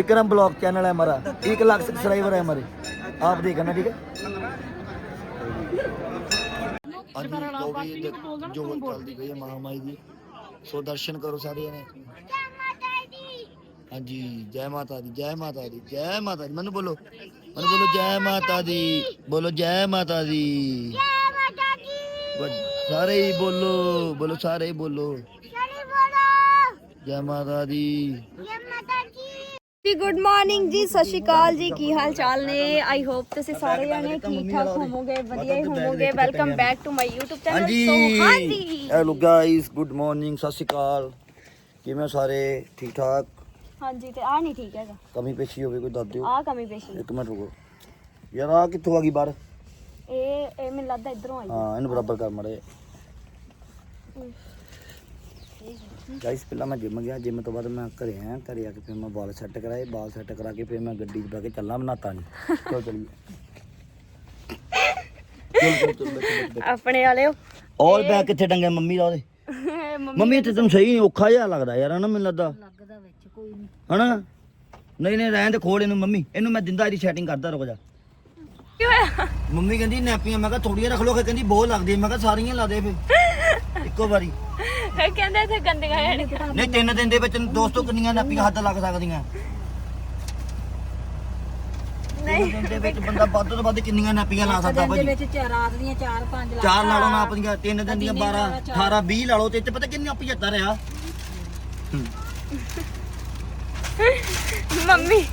Vikram blog channel है हमारा एक लाख सब्सक्राइबर है हमारे आप देखना ठीक है ਅੱਜ ਜੋ ਵੀ ਦ- ਜੋ ਚੱਲਦੀ ਪਈ ਹੈ ਮਹਾਮਾਈ ਦੀ ਸੋ ਦਰਸ਼ਨ ਕਰੋ ਸਾਰੇ ਜਣੇ ਹਾਂਜੀ ਜੈ ਮਾਤਾ ਦੀ ਜੈ ਮਾਤਾ ਦੀ ਜੈ ਮਾਤਾ ਦੀ ਮੈਨੂੰ ਬੋਲੋ ਮੈਨੂੰ ਬੋਲੋ ਜੈ ਮਾਤਾ ਦੀ ਬੋਲੋ ਜੈ ਮਾਤਾ ਦੀ ਬਸ ਸਾਰੇ ਹੀ ਬੋਲੋ ਬੋਲੋ ਸਾਰੇ ਹੀ ਬੋਲੋ ਜੈ ਮਾਤਾ ਦੀ ਜੀ ਗੁੱਡ ਮਾਰਨਿੰਗ ਜੀ ਸਤਿ ਸ਼੍ਰੀ ਅਕਾਲ ਜੀ ਕੀ ਹਾਲ ਚਾਲ ਨੇ? ਆਈ ਹੋਪ ਤੁਸੀਂ ਸਾਰੇ ਜਣੇ ਠੀਕ ਠਾਕ ਹੋਵੋਗੇ ਵਧੀਆ ਹੀ ਹੋਵੋਗੇ। Welcome back to my YouTube channel ਹਾਂਜੀ। ਸੋ ਹਾਂਜੀ। ਹੈਲੋ ਗਾਇਸ ਗੁੱਡ ਮਾਰਨਿੰਗ ਸਤਿ ਸ਼੍ਰੀ ਅਕਾਲ। ਕਿਵੇਂ ਹੋ ਸਾਰੇ? ਠੀਕ ਠਾਕ ਹਾਂਜੀ ਤੇ ਆ ਨਹੀਂ ਠੀਕ ਹੈਗਾ। ਕਮੀ ਪੇਸ਼ੀ ਹੋਵੇ ਕੋਈ ਦੱਸ ਦਿਓ। ਆ ਕਮੀ ਪੇਸ਼ੀ। ਇੱਕ ਮਿੰਟ ਰੁਕੋ। ਯਾਰ ਆ ਕਿੱਥੋਂ ਆ ਗਈ ਬਾਹਰ? ਇਹ ਇਹ ਮੈਨੂੰ ਲੱਗਦਾ ਇਧਰੋਂ ਆਈ। ਹਾਂ ਇਹਨੂੰ ਬਰਾਬਰ ਕਰ ਮੜੇ ਗਾਇਸ ਪਹਿਲਾਂ ਮੈਂ ਜਿਮ ਗਿਆ ਜਿਮ ਤੋਂ ਬਾਅਦ ਮੈਂ ਘਰੇ ਆਇਆ ਘਰੇ ਆ ਕੇ ਫਿਰ ਮੈਂ ਵਾਲ ਸੈੱਟ ਕਰਾਏ ਵਾਲ ਸੈੱਟ ਕਰਾ ਕੇ ਫਿਰ ਮੈਂ ਗੱਡੀ 'ਚ ਬਹਿ ਕੇ ਚੱਲਾਂ ਬਣਾਤਾ ਨਹੀਂ ਚਲੋ ਚਲੀਏ। ਆਪਣੇ ਵਾਲਿਓ। ਔਰ ਬੈਗ ਕਿੱਥੇ ਟੰਗਿਆ ਮੰਮੀ ਦਾ ਉਹਦੇ? ਮੰਮੀ ਇੱਥੇ ਤੈਨੂੰ ਸਹੀ ਨਹੀਂ ਔਖਾ ਜਿਹਾ ਲੱਗਦਾ ਯਾਰ ਹਨਾ ਮੈਨੂੰ ਲੱਗਦਾ। ਲੱਗਦਾ ਵਿੱਚ ਕੋਈ ਨਹੀਂ ਹਨਾ? ਨਹੀਂ ਨਹੀਂ ਰਹਿਣ ਤੇ ਖੋਲ ਇਹਨੂੰ ਮੰਮੀ। ਇਹਨੂੰ ਮੈਂ ਦਿੰਦਾ ਇਹਦੀ ਸੈਟਿੰਗ ਕਰਦਾ ਰੁਕ ਜਾ। ਕੀ ਹੋਇਆ? ਮੰਮੀ ਕਹਿੰਦੀ ਨੈਪੀਆਂ ਮੈਂ ਕਿਹਾ ਥੋੜੀਆਂ ਰੱਖ ਲੋ ਕਿ ਕਹਿੰਦੀ ਬਹੁਤ ਲੱਗਦੀ ਮੈਂ ਕਿਹਾ ਸਾਰੀਆਂ ਲਾ ਦੇ ਫੇ ਇੱਕੋ ਵਾਰੀ। ਇਹ ਕਹਿੰਦੇ ਇੱਥੇ ਗੰਦੀਆਂ ਜਾਣੀ ਨਹੀਂ ਤਿੰਨ ਦਿਨ ਦੇ ਵਿੱਚ ਦੋਸਤੋ ਕਿੰਨੀਆਂ ਨੈਪੀਆਂ ਹੱਥ ਲੱਗ ਸਕਦੀਆਂ। ਤਿੰਨ ਦਿਨ ਦੇ ਵਿੱਚ ਬੰਦਾ ਵੱਧ ਤੋਂ ਵੱਧ ਕਿੰਨੀਆਂ ਨੈਪੀਆਂ ਲਾ ਸਕਦਾ ਭਾਜੀ? ਵਿੱਚ ਚਾਰ ਰਾਤ ਦੀਆਂ ਚਾਰ ਪੰਜ ਲਾ ਚਾਰ ਲਾ ਲਓ ਨਾ ਆਪਣੀਆਂ ਤਿੰਨ ਦਿਨ ਦੀਆਂ 12 18 20 ਲਾ ਲਓ ਤੇ ਇੱਥੇ ਪਤਾ ਕਿੰਨੀਆਂ 75 ਆ? ਮੰਮੀ।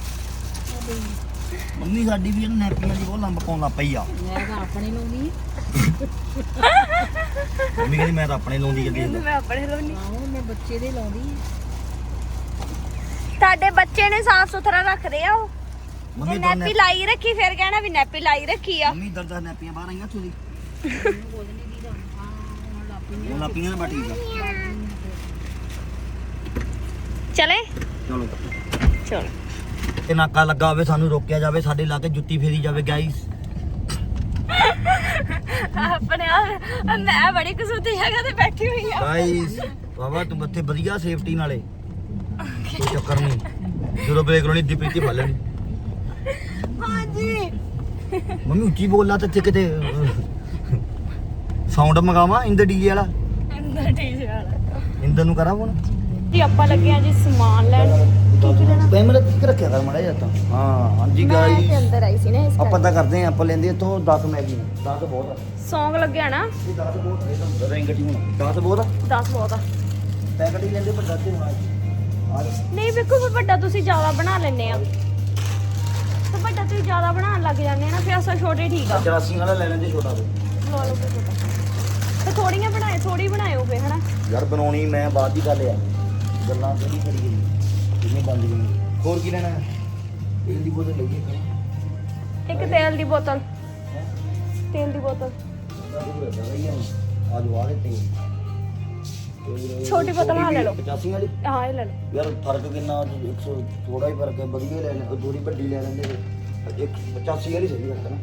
ਮੰਮੀ ਸਾਡੀ ਵੀ ਇਹਨਾਂ ਨੈਪੀਆਂ ਦੀ ਬਹੁਤ ਲੰਬ ਪਾਉਣ ਲੱਗ ਪਈ ਆ। ਮੈਂ ਤਾਂ ਆਪਣੇ ਲਾਉਂਦੀ ਮੰਮੀ ਕਹਿੰਦੀ ਮੈਂ ਤਾਂ ਆਪਣੇ ਲਾਉਂਦੀ ਜੱਦੀ ਮੈਂ ਆਪਣੇ ਲੋਨੀ ਆਹੋ ਮੈਂ ਬੱਚੇ ਦੇ ਲਾਉਂਦੀ ਤੁਹਾਡੇ ਬੱਚੇ ਨੇ ਸਾਫ਼ ਸੁਥਰਾ ਰੱਖਦੇ ਆ ਉਹ? ਮੰਮੀ ਨੈਪੀ ਲਾਈ ਰੱਖੀ ਫਿਰ ਕਹਿਣਾ ਵੀ ਨੈਪੀ ਲਾਈ ਰੱਖੀ ਆ। ਮੰਮੀ ਦਰਦ ਨੈਪੀਆਂ ਬਾਹਰ ਆਈਆਂ ਲਾਪੀਆਂ ਨਾ ਬਾਟੀ ਚਲੇ? ਚਲੋ। ਚਲੋ। ਤੇ ਨਾਕਾ ਲੱਗਾ ਹੋਵੇ ਸਾਨੂੰ ਰੋਕਿਆ ਜਾਵੇ ਸਾਡੇ ਇਲਾਕੇ ਜੁੱਤੀ ਫੇਰੀ ਜਾਵੇ ਗਾਈਸ ਆਪਣੇ ਆਪ ਮੈਂ ਬੜੀ ਕਸੂਤੀ ਜਗ੍ਹਾ ਤੇ ਬੈਠੀ ਹੋਈ ਆ। ਗਾਈਸ ਬਾਬਾ ਤੂੰ ਇੱਥੇ ਵਧੀਆ ਸੇਫਟੀ ਨਾਲੇ। ਕੋਈ ਚੱਕਰ ਨਹੀਂ। ਜਦੋਂ ਬ੍ਰੇਕ ਲਾਉਣੀ ਦੀਪ੍ਰੀਤੀ ਫੜ ਲੈਣੀ। ਹਾਂਜੀ। ਮੰਮੀ ਉੱਚੀ ਬੋਲਣਾ ਤੇ ਇੱਥੇ ਕਿਤੇ ਸਾਊਂਡ ਮੰਗਾਵਾ ਇੰਦਰ ਡੀਜੇ ਵਾਲਾ? ਅੰਦਰ ਡੀਜੇ ਵਾਲਾ। ਇੰਦਰ ਨੂੰ ਕਰਾਂ ਫੋਨ ਜੀ ਆਪਾਂ ਲੱਗੇ ਆ ਜੀ ਸਮਾਨ ਲੈਣ। ਲੈਣਾ? ਕੈਮਰਾ ਠੀਕ ਰੱਖਿਆ ਕਰ ਮੜਾ ਜਾਂਦਾ ਹਾਂ ਹਾਂਜੀ ਮੈਂ ਗਾਈਸ ਤੇ ਅੰਦਰ ਆਈ ਸੀ ਨਾ ਇਸ ਆਪਾਂ ਤਾਂ ਕਰਦੇ ਆਂ ਆਪਾਂ ਲੈਂਦੇ ਇੱਥੋਂ 10 ਮੈਗੀ। 10 ਬਹੁਤ ਆ। ਸੌਂਗ ਲੱਗਿਆ ਨਾ? ਇਹ 10 ਬਹੁਤ ਆ, ਇਹ ਤਾਂ ਰਿੰਗ ਟੀ ਹੁਣ 10 ਬਹੁਤ ਆ? 10 ਬਹੁਤ ਆ। ਪੈਕਟ ਹੀ ਲੈਂਦੇ ਪਰ ਦੱਸੇ ਹੋਣਾ। ਨਹੀਂ ਵੇਖੋ ਫਿਰ ਵੱਡਾ ਤੁਸੀਂ ਜ਼ਿਆਦਾ ਬਣਾ ਲੈਨੇ ਆ। ਤੇ ਵੱਡਾ ਤੁਸੀਂ ਜ਼ਿਆਦਾ ਬਣਾਉਣ ਲੱਗ ਜਾਂਦੇ ਆ ਨਾ ਫਿਰ ਅਸਾਂ ਛੋਟੇ ਠੀਕ ਆ। 84 ਵਾਲਾ ਲੈ ਲੈਂਦੇ ਛੋਟਾ ਤੇ ਲੋ ਲੋ ਫਿਰ ਛੋਟਾ। ਤੇ ਥੋੜੀਆਂ ਬਣਾਏ ਥੋੜੀ ਬਣਾਇਓ ਫੇ ਹਨਾ? ਯਾਰ ਬਣਾਉਣੀ ਮੈਂ ਬਾਅਦ ਦੀ ਗੱਲ ਆ। ਗੱਲਾਂ ਕਿਹੜੀ ਕਰੀ ਕਿੰਨੀ ਬੰਦ ਗਈ ਹੋਰ ਕੀ ਲੈਣਾ ਹੈ? ਤੇਲ ਦੀ ਬੋਤਲ ਲਈਏ ਕਿ ਇੱਕ ਤੇਲ ਦੀ ਬੋਤਲ। ਤੇਲ ਦੀ ਬੋਤਲ। ਆ ਜੋ ਆ ਦੇ ਤੇਲ। ਛੋਟੀ ਬੋਤਲ ਹਾਂ ਲੈ ਲਓ। 85 ਵਾਲੀ? ਹਾਂ ਇਹ ਲੈ ਲਓ। ਯਾਰ ਫ਼ਰਕ ਕਿੰਨਾ 100 ਥੋੜਾ ਹੀ ਫ਼ਰਕ ਹੈ। ਵਧੀਆ ਲੈ ਲੈ ਥੋੜੀ ਵੱਡੀ ਲੈ ਲੈਂਦੇ। ਇੱਕ 85 ਵਾਲੀ ਸਹੀ ਲੱਗਦਾ ਨਾ।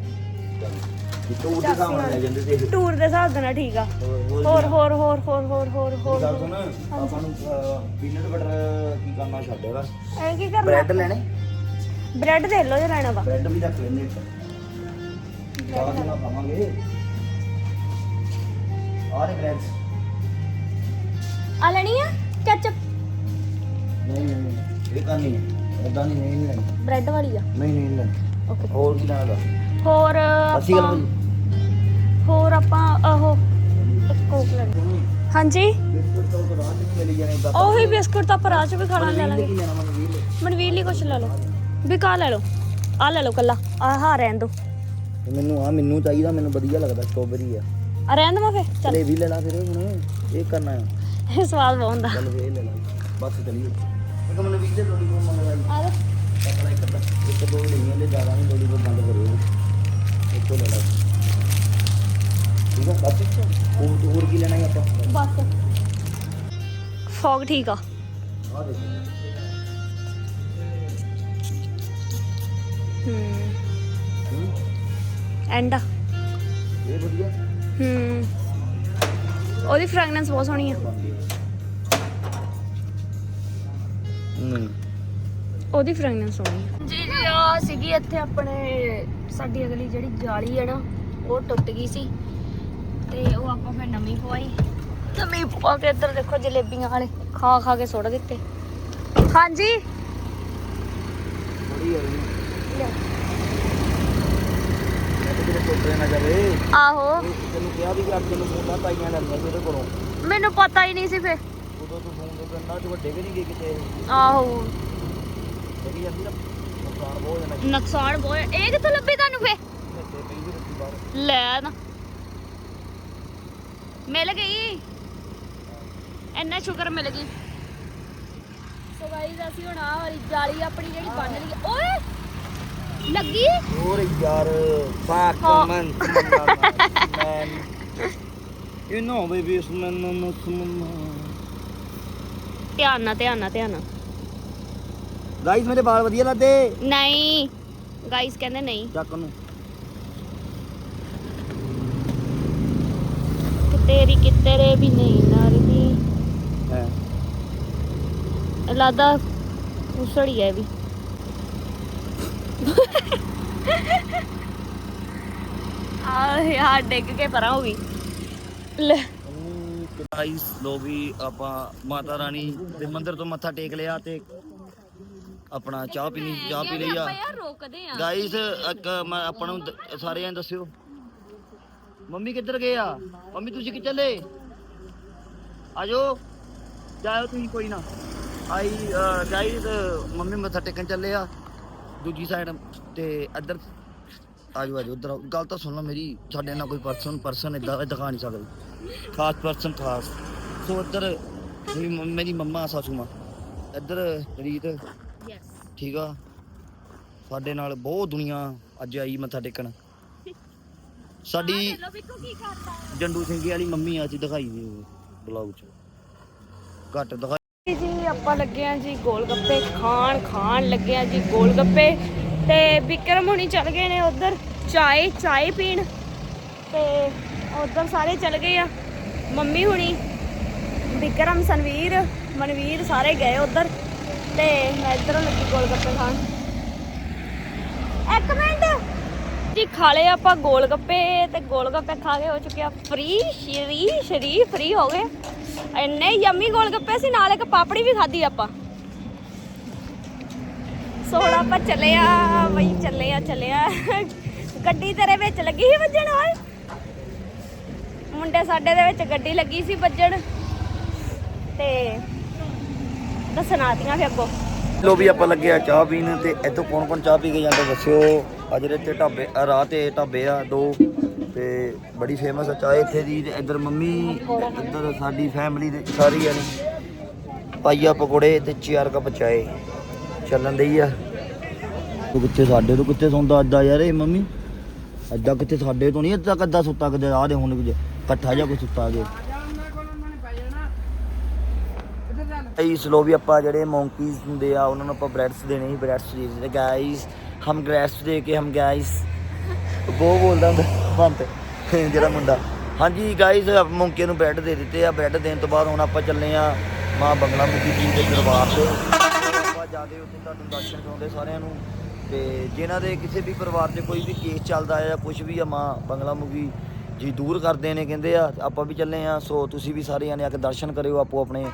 ਚੱਲ। ਟੂਰ ਦੇ ਹਿਸਾਬ ਨਾਲ ਲੈ ਜਾਂਦੇ ਤੇ ਇਹ। ਟੂਰ ਦੇ ਹਿਸਾਬ ਦੇ ਨਾਲ ਠੀਕ ਆ। ਹੋਰ ਹੋਰ ਹੋਰ ਹੋਰ ਹੋਰ ਹੋਰ ਹੋਰ ਹੋਰ ਗੱਲ ਸੁਣ ਆਪਾਂ ਨੂੰ ਪੀਨਟ ਬਟਰ ਕੀ ਕਰਨਾ ਛੱਡੇਗਾ ਇਹ ਕੀ ਕਰਨਾ? ਬ੍ਰੈਡ ਲੈਣੇ? ਬ੍ਰੈਡ ਦੇ ਲਓ ਜੇ ਲੈਣਾ ਵਾ। ਬ੍ਰੈਡ ਵੀ ਰੱਖ ਲੈਣੇ ਬਾਅਦ ਨਾਲ ਪਾਵਾਂਗੇ ਆਰੇ ਬ੍ਰੈਡ ਆ ਲੈਣੀ ਆ? ਕੈਚਅਪ ਨਹੀਂ ਨਹੀਂ ਨਹੀਂ, ਇਹ ਕਰਨੀ ਹੈ। ਇਦਾਂ ਨਹੀਂ ਨਹੀਂ ਲੈਣੀ। ਬ੍ਰੈਡ ਵਾਲੀ ਆ। ਨਹੀਂ ਨਹੀਂ ਲੈਣੀ। ਓਕੇ ਹੋਰ ਕੀ ਲੈਣਾ ਦਾ ਹੋਰ ਅਸੀਂ ਆਪਾਂ ਹੋਰ ਆਪਾਂ ਆਹੋ ਇੱਕ ਕੋਕ ਲੈਣੀ ਹਾਂਜੀ? ਉਹ ਦਾ ਉਹੀ ਬਿਸਕੁਟ ਤਾਂ ਪਰਾਂ ਚ ਵੀ ਖਾਣਾ ਲੈ ਲਾਂਗੇ। ਮਨਵੀਰ ਲਈ ਕੁਛ ਲੈ ਲਓ। ਵੀ ਕਾ ਲੈ ਲਓ? ਆ ਲੈ ਲਓ ਕੱਲਾ ਆ ਹਾਂ ਰਹਿਣ ਦੋ। ਮੈਨੂੰ ਆ ਮੈਨੂੰ ਚਾਹੀਦਾ ਮੈਨੂੰ ਵਧੀਆ ਲੱਗਦਾ ਸਟ੍ਰਾਬੇਰੀ ਆ। ਆ ਰਹਿਣ ਦਵਾਂ ਫੇ ਚੱਲ। ਚਲੇ ਵੀ ਲੈ ਲਾ ਫਿਰ ਹੁਣ। ਇਹ ਕਰਨਾ ਹੈ ਇਹ ਸਵਾਦ ਬਹੁਤ ਚੱਲ ਵੇ ਲੈ ਲਾ। ਬਸ ਚਲੀਏ। ਇੱਕ ਮੈਨੂੰ ਵੀ ਦੇ ਲੋੜੀ ਕੋ ਮੰਗਵਾਈ ਆ ਲੈ। ਪਤਲਾ ਇੱਕ ਦੋ ਲਈਆਂ ਨੇ ਜ਼ਿਆਦਾ ਨਹੀਂ ਲੋੜੀ ਕੋ ਬੰਦ ਕਰਿਓ। ਇੱਕੋ ਲੈ ਲਾ। ਠੀਕ ਆ? ਬਸ ਹੋਰ ਹੋਰ ਕੀ ਲੈਣਾ ਹੈ ਆਪਾਂ? ਬਸ। ਫੌਗ ਠੀਕ ਆ। ਆ ਦੇਖੋ। ਹੂੰ। ਹੂੰ ਐਂਡਾ ਇਹ ਵਧੀਆ। ਹੂੰ। ਉਹਦੀ ਫ੍ਰੈਗਨੈਂਸ ਬਹੁਤ ਸੋਹਣੀ ਆ। ਨਹੀਂ ਉਹਦੀ ਫ੍ਰੈਗਨੈਂਸ ਆਉਣੀ ਜੀ ਜੀ ਆ ਸੀਗੀ ਇੱਥੇ ਆਪਣੇ ਸਾਡੀ ਅਗਲੀ ਜਿਹੜੀ ਜਾਲੀ ਹੈ ਨਾ ਉਹ ਟੁੱਟ ਗਈ ਸੀ। ਤੇ ਉਹ ਆਪਾਂ ਫਿਰ ਨਵੀਂ ਪਵਾਈ। ਨਵੀਂ ਪਵਾ ਕੇ ਇੱਧਰ ਦੇਖੋ ਜਲੇਬੀਆਂ ਵਾਲੇ ਖਾ ਖਾ ਕੇ ਸੁੱਟ ਦਿੱਤੇ। ਹਾਂਜੀ? ਥੋੜੀ ਯਾਰ ਲਿਆਓ। ਕਿਤੇ ਟੋਟਰੇ ਨਾ ਜਾਵੇ ਆਹੋ। ਤੈਨੂੰ ਕਿਹਾ ਵੀ ਕਿ ਅੱਗੇ ਨੂੰ ਫੋਨ ਨਾ ਪਾਈਆਂ ਲੈਂਦਾ ਸੀ ਉਹਦੇ ਕੋਲੋਂ। ਮੈਨੂੰ ਪਤਾ ਹੀ ਨਹੀਂ ਸੀ ਫੇ ਉਦੋਂ ਤੂੰ ਫੋਨ ਦੇ ਪਿੰਡਾਂ 'ਚ ਵੱਡੇ ਵੀ ਨਹੀਂ ਗਏ ਕਿਤੇ। ਆਹੋ। ਲੱਗੀ ਜਾਂਦੀ ਨਾ ਨੁਕਸਾਨ ਬਹੁਤ ਹੋ ਜਾਣਾ ਨੁਕਸਾਨ ਬਹੁਤ ਇਹ ਕਿੱਥੋਂ ਲੱਭੀ ਤੁਹਾਨੂੰ ਫੇ ਇੱਥੇ ਪਈ ਵੀ ਰੱਖੀ ਬਾਹਰ। ਲੈ ਨਾ। ਮਿਲ ਗਈ? ਇੰਨਾ ਸ਼ੁਕਰ ਮਿਲ ਗਈ। ਸੋ ਗਾਈਜ਼ ਅਸੀਂ ਹੁਣ ਆਹ ਵਾਲੀ ਜਾਲੀ ਆਪਣੀ ਜਿਹੜੀ ਬੰਨ ਲਈ। ਓਏ! ਲੱਗੀ? ਹੋਰ ਯਾਰ ਫਾਕ ਹਾਂ। ਮਨ ਮੈਨ ਯੂ ਨੋ ਬੇਬੀ ਇਸ ਮੈਨ ਨੋ ਸਮਮਾ ਧਿਆਨ ਨਾਲ ਧਿਆਨ ਨਾਲ ਧਿਆਨ ਨਾਲ। ਗਾਈਸ ਮੇਰੇ ਵਾਲ ਵਧੀਆ ਲੱਗਦੇ? ਨਹੀਂ। ਗਾਈਜ਼ ਕਹਿੰਦੇ ਨਹੀਂ। ਚੱਕ ਨੂੰ ਤੇਰੀ ਕਿ ਤੇਰੇ ਵੀ ਨਹੀਂ ਨਰਦੀ ਹੈ। ਲਾਦਾ ਉਸੜੀ ਹੈ ਵੀ। ਆ ਯਾਰ ਡਿੱਗ ਕੇ ਪਰਾਂ ਹੋ ਗਈ। ਲੈ। ਗਾਈਸ ਲੋ ਵੀ ਆਪਾਂ ਮਾਤਾ ਰਾਣੀ ਦੇ ਮੰਦਿਰ ਤੋਂ ਮੱਥਾ ਟੇਕ ਲਿਆ ਤੇ ਆਪਣਾ ਚਾਹ ਪੀਣੀ ਚਾਹ ਪੀ ਲਈ ਆ। ਯਾਰ ਰੋਕਦੇ ਆ। ਗਾਈਸ ਇੱਕ ਮੈਂ ਆਪਾਂ ਨੂੰ ਦ- ਸਾਰਿਆਂ ਨੂੰ ਦੱਸਿਓ। ਮੰਮੀ ਕਿੱਧਰ ਗਏ ਆ? ਮੰਮੀ ਤੁਸੀਂ ਕਿ ਚੱਲੇ? ਆਜੋ। ਜਾਓ ਤੁਸੀਂ ਕੋਈ ਨਾ। ਆਈ ਗਾਈਸ ਮੰਮੀ ਮੱਥਾ ਟੇਕਣ ਚੱਲੇ ਆ। ਦੂਜੀ ਸਾਈਡ ਤੇ ਇੱਧਰ ਆਜੋ ਆਜੋ ਉਧਰ ਗੱਲ ਤਾਂ ਸੁਣ ਲਓ ਮੇਰੀ ਸਾਡੇ ਨਾਲ ਕੋਈ ਪਰਸਨ ਪਰਸਨ ਇਦਾਂ ਦਿਖਾ ਨਹੀਂ ਸਕਦਾ। ਖਾਸ ਪਰਸਨ ਖਾਸ। ਸੋ ਇੱਧਰ ਮੇਰੀ ਮੰਮ- ਮੇਰੀ ਮੰਮਾ ਸਾਸੂ ਮਾਂ। ਇੱਧਰ ਰੀਤ ਠੀਕ ਆ? ਸਾਡੇ ਨਾਲ ਬਹੁਤ ਦੁਨੀਆ ਅੱਜ ਆਈ ਮੱਥਾ ਟੇਕਣ। ਸਾਡੀ ਕੀ ਕਰਦਾ ਜੰਡੂ ਸਿੰਘੀ ਵਾਲੀ ਮੰਮੀ ਆ ਜੀ ਦਿਖਾਈ ਦੇ ਬਲੌਗ ਚ। ਘੱਟ ਦਿਖਾਈ ਜੀ ਆਪਾਂ ਲੱਗੇ ਆ ਜੀ ਗੋਲ ਗੱਪੇ ਖਾਣ ਖਾਣ ਲੱਗੇ ਆ ਜੀ ਗੋਲ ਗੱਪੇ ਤੇ ਵਿਕਰਮ ਹੁਣੀ ਚੱਲ ਗਏ ਨੇ ਉਧਰ ਚਾਏ ਚਾਏ ਪੀਣ। ਤੇ ਉਧਰ ਸਾਰੇ ਚੱਲ ਗਏ ਆ। ਮੰਮੀ ਹੁਣੀ ਵਿਕਰਮ ਸੰਵੀਰ ਮਨਵੀਰ ਸਾਰੇ ਗਏ ਉਧਰ। ਤੇ ਮੈਂ ਇਧਰੋਂ ਲੱਗੀ ਗੋਲ ਗੱਪੇ ਖਾਣ। ਇੱਕ ਮਿੰਟ। ਜੀ, ਖਾ ਲਏ ਆਪਾਂ ਗੋਲ ਗੱਪੇ ਤੇ ਗੋਲ ਗੱਪੇ ਖਾ ਕੇ ਹੋ ਚੁੱਕਿਆ ਫ੍ਰੀ ਸ਼ਰੀ ਸ਼ਰੀ ਫ੍ਰੀ ਹੋ ਗਏ। ਇੰਨੇ ਯੰਮੀ ਗੋਲ ਗੱਪੇ ਸੀ, ਨਾਲ ਇੱਕ ਪਾਪੜੀ ਵੀ ਖਾਧੀ ਆਪਾਂ। ਸੋ ਹੁਣ ਆਪਾਂ ਚੱਲੇ ਆ, ਬਈ ਚੱਲੇ ਆ ਚੱਲੇ ਆ। ਗੱਡੀ ਤੇਰੇ ਵਿੱਚ ਲੱਗੀ ਸੀ ਵੱਜਣ, ਓਏ। ਮੁੰਡੇ ਸਾਡੇ ਦੇ ਵਿੱਚ ਗੱਡੀ ਲੱਗੀ ਸੀ ਵੱਜਣ। ਤੇ ਦੱਸਣਾਤੀਆਂ ਫਿਰ ਅੱਗੋਂ। ਲੋ ਵੀ ਆਪਾਂ ਲੱਗੇ ਆ ਚਾਹ ਪੀਣ ਤੇ ਇੱਥੋਂ ਕੌਣ ਕੌਣ ਚਾਹ ਪੀ ਕੇ ਜਾਂਦੇ ਦੱਸਿਓ। ਆ ਜਿਹੜੇ ਤੇ ਢਾਬੇ ਆ ਰਾਹ ਤੇ ਢਾਬੇ ਆ ਦੋ, ਤੇ ਬੜੀ ਫੇਮਸ ਆ ਚਾਹ ਇੱਥੇ ਦੀ ਤੇ ਇੱਧਰ ਮੰਮੀ, ਇੱਧਰ ਸਾਡੀ ਫੈਮਿਲੀ ਦੇ ਸਾਰੀ ਆ ਪਾਈਆ ਪਕੌੜੇ ਤੇ ਚਾਰ ਕੱਪ ਚਾਏ। ਚੱਲਣ ਦਈ ਆ। ਤੂੰ ਕਿੱਥੇ ਸਾਡੇ ਤੋਂ ਕਿੱਥੇ ਸੌਂਦਾ ਅੱਦਾ ਯਾਰ ਇਹ ਮੰਮੀ? ਅੱਦਾ ਕਿੱਥੇ ਸਾਡੇ ਤੋਂ ਨਹੀਂ ਅੱਦਾ ਕੱਦਾ ਸੁੱਤਾ ਕਿਤੇ ਆ ਦੇ ਹੁਣ ਇਕੱਠਾ ਜਿਹਾ ਕੋਈ ਸੁੱਤਾ ਗਿਆ ਇਸ ਲੋ ਵੀ ਆਪਾਂ ਜਿਹੜੇ ਮੌਂਕੀਜ਼ ਹੁੰਦੇ ਆ, ਉਹਨਾਂ ਨੂੰ ਆਪਾਂ ਬ੍ਰੈਡਸ ਦੇਣੇ ਸੀ ਬ੍ਰੈਡਸ ਦੇ ਦਿੱਤੇ। ਗਾਇਸ ਹਮ ਗ੍ਰੈਡਸ ਦੇ ਕੇ ਹਮ ਗਾਇਸ ਉਹ ਬੋਲਦਾ ਹੁੰਦਾ ਬੰਤ ਜਿਹੜਾ ਮੁੰਡਾ। ਹਾਂਜੀ ਗਾਇਸ ਮੌਂਕੀਆਂ ਨੂੰ ਬ੍ਰੈਡ ਦੇ ਦਿੱਤੇ ਆ। ਬ੍ਰੈਡ ਦੇਣ ਤੋਂ ਬਾਅਦ ਹੁਣ ਆਪਾਂ ਚੱਲੇ ਆ ਮਾਂ ਬੰਗਲਾ ਮੁਖੀ ਜੀ ਦੇ ਦਰਬਾਰ ਤੇ। ਆਪਾਂ ਜਾ ਉੱਥੇ ਤੁਹਾਨੂੰ ਦਰਸ਼ਨ ਕਰਾਉਂਦੇ ਸਾਰਿਆਂ ਨੂੰ। ਤੇ ਜਿਨ੍ਹਾਂ ਦੇ ਕਿਸੇ ਵੀ ਪਰਿਵਾਰ 'ਚ ਕੋਈ ਵੀ ਕੇਸ ਚੱਲਦਾ ਆ ਜਾਂ ਕੁਝ ਵੀ ਆ ਮਾਂ ਬੰਗਲਾ ਮੁਖੀ ਜੀ ਦੂਰ ਕਰਦੇ ਨੇ ਕਹਿੰਦੇ ਆ ਆਪਾਂ ਵੀ ਚੱਲੇ ਆ ਸੋ ਤੁਸੀਂ ਵੀ ਸਾਰੇ ਜਾਣੇ ਆ ਕੇ ਦਰਸ਼ਨ ਕਰਿਓ ਆਪੋ ਆਪਣੇ